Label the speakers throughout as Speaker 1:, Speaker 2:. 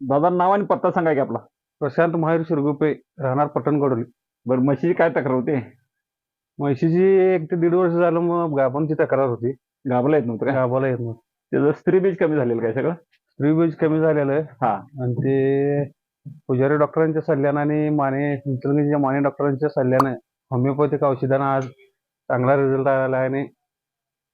Speaker 1: दादा नाव आणि पत्ता सांगा की आपला?
Speaker 2: प्रशांत महावीर शिरगुपे राहणार पटण कडोली
Speaker 1: बरं म्हशीची काय तक्रार होते?
Speaker 2: म्हशीची एक ते दीड वर्ष झालं मग गाभांची तक्रार होती.
Speaker 1: गाभला येत नव्हतं काय
Speaker 2: गाभाला येत नव्हतं.
Speaker 1: त्याचं स्त्री बीज कमी झालेलं काय सगळं?
Speaker 2: स्त्री बीज कमी झालेलं आहे.
Speaker 1: हा.
Speaker 2: आणि ते पुजारी डॉक्टरांच्या सल्ल्यानं आणि माने इंचलगंजीच्या माने डॉक्टरांच्या सल्ल्यानं होमिओपॅथिक औषधानं आज चांगला रिझल्ट आलेला आहे आणि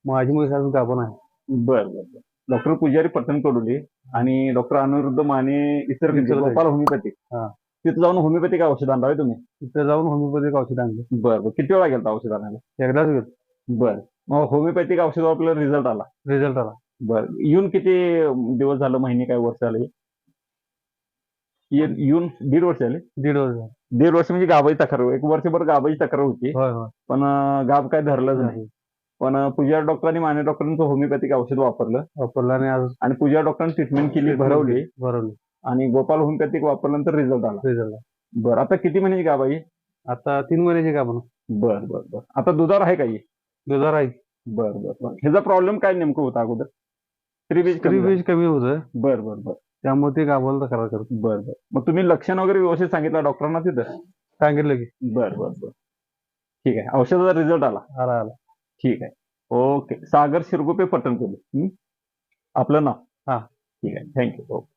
Speaker 2: माझी म्हैस आज गाभण आहे.
Speaker 1: बरं बरं बरं. डॉक्टर पुजारी पटण कडोली आणि डॉक्टर अनिरुद्ध माने इतर. गोपाल होमिओपॅथिक. तिथं जाऊन होमिओपॅथिक औषध आणला होय तुम्ही?
Speaker 2: तिथे जाऊन होमिओपॅथिक औषध आणले.
Speaker 1: बरं बरं. किती वेळा गेलता औषध आणायला?
Speaker 2: एकदाच घेतो
Speaker 1: बरं. मग होमिओपॅथिक औषध आपल्याला रिझल्ट आला.
Speaker 2: रिझल्ट आला.
Speaker 1: बरं. येऊन किती दिवस झालं? महिने काय वर्ष झाले ये- येऊन दीड वर्ष झाले
Speaker 2: दीड वर्ष.
Speaker 1: दीड वर्ष म्हणजे गाबाची तक्रार. एक वर्षभर गाबाची तक्रार होती. पण गाब काय धरलंच नाही. पण पूजा डॉक्टर आणि माने डॉक्टरांचं होमिओपॅथिक औषध वापरलं.
Speaker 2: वापरला आणि आज
Speaker 1: आणि पूजा डॉक्टरांनी ट्रीटमेंट केली भरवली.
Speaker 2: भरवली.
Speaker 1: आणि गोपाल होमिओपॅथिक वापरल्यानंतर रिझल्ट आला.
Speaker 2: रिझल्ट
Speaker 1: बरं आता किती महिन्याची गाबाई
Speaker 2: आता तीन महिन्याची गाभण
Speaker 1: बर बर बर. आता दुधावर आहे काही
Speaker 2: दुधार आहे.
Speaker 1: बर बर बर. ह्याचा प्रॉब्लेम काय नेमकं होता अगोदर? त्रिबीज
Speaker 2: बीज कमी होतं.
Speaker 1: बर बर बर.
Speaker 2: त्यामुळे ते गाभाला तक्रार करतो
Speaker 1: बर बर. मग तुम्ही लक्षण वगैरे व्यवस्थित सांगितलं डॉक्टरांना तिथं?
Speaker 2: सांगितलं की.
Speaker 1: बर बर बर. ठीक आहे. औषधाचा रिझल्ट आला.
Speaker 2: आला आला.
Speaker 1: ठीक आहे. ओके सागर शिरगुपे पटण केलं आपलं नाव.
Speaker 2: हा.
Speaker 1: ठीक आहे. Thank you okay